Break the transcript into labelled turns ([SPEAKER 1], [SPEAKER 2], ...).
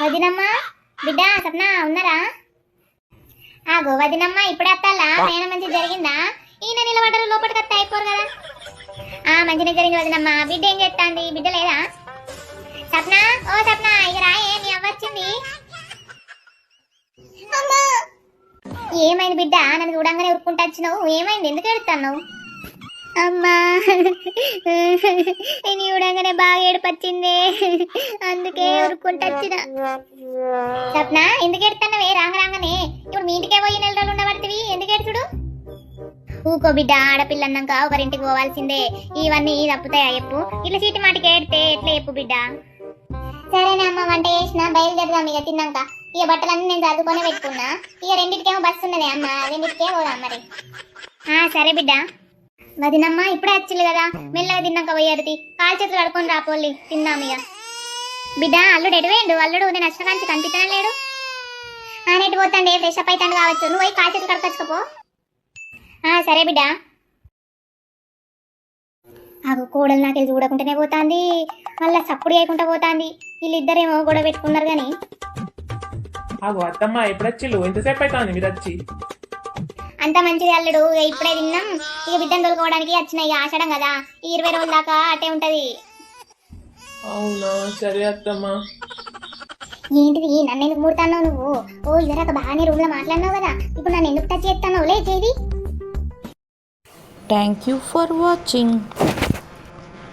[SPEAKER 1] వదినమ్మ? బిడ్డ సప్న ఉన్నారా? ఆగో వదినమ్మ ఇప్పుడే వస్తాలా ప్రయాణం మంచి జరిగిందా? ఈయన నిలబడ్డారు లోపలికి వస్తే అయిపోరు కదా. ఆ మంచిగా జరిగింది వదినమ్మ. బిడ్డ ఏం చేస్తాంది? బిడ్డ లేదా? సప్న ఓ సప్న ఇక రాయే నీ అవ్వ వచ్చింది. ఏమైంది బిడ్డ? నన్ను చూడంగానే ఉరుక్కుంటా వచ్చినావు. ఏమైంది? ఎందుకు ఎడుతున్నావు అమ్మా. నేను చూడంగానే బాగా ఏడుపచ్చింది. అందుకే ఉరుక్కుంటా వచ్చిన. సప్న ఎందుకు ఎడుతున్నావే రాంగ రాంగనే. ఇప్పుడు మీ ఇంటికే పోయి నెల రోజులు ఉండబడుతుంది. ఎందుకు ఎడుచుడు ఊకో బిడ్డ ఆడపిల్ల అన్నాక ఒకరింటికి పోవాల్సిందే. ఇవన్నీ తప్పుతాయా చెప్పు. ఇట్లా చీటి మాటికి ఏడితే ఎట్లా చెప్పు బిడ్డ. సరేనా అమ్మ వంట చేసిన బయలుదేరదాం ఇక తిన్నాక. ఇక బట్టలన్నీ నేను చదువుకొని పెట్టుకున్నా. ఇక రెండింటికేమో బస్సు ఉన్నది అమ్మ. రెండింటికే పోదాం మరి. ఆ సరే బిడ్డ. వదినమ్మ ఇప్పుడే వచ్చింది కదా. మెల్లగా తిన్నాక పోయేది. కాలు చేతులు కడుకొని రాపోలి తిందాం ఇక. బిడ్డ అల్లుడు ఎటువేండు అల్లుడు నేను వచ్చిన కనిపించడం లేడు. ఆనేటి పోతాండి? ఫ్రెష్ అప్ అవుతాండు కావచ్చు. నువ్వు పోయి కాలు చేతులు కడుకొచ్చుకోపో ఆ సరే బిడ్డ. ఆగు కోడలు నాకు ఇది చూడకుండానే పోతాంది. మళ్ళీ సప్పుడు చేయకుండా పోతాంది. వీళ్ళిద్దరేమో గొడవ పెట్టుకున్నారు కానీ
[SPEAKER 2] అత్తమ్మ ఎప్పుడొచ్చిల్లు ఎంతసేపు అవుతుంది మీరు వచ్చి?
[SPEAKER 1] అంత మంచిది అల్లుడు. ఇక ఇప్పుడే తిన్నాం. ఇక బిడ్డను తోలుకోవడానికి వచ్చినాయి ఇక ఆషాఢం కదా. ఈ ఇరవై రోజుల దాకా అటే ఉంటది.
[SPEAKER 2] అవునా? సరే అత్తమ్మ.
[SPEAKER 1] ఏంటిది? నన్ను ఎందుకు ముడతాన్నావు నువ్వు? ఓ ఇవరాక బాగానే రూమ్లో మాట్లాడినావు కదా. ఇప్పుడు నన్ను ఎందుకు టచ్ చేస్తావు లే చేది
[SPEAKER 3] Thank you for watching.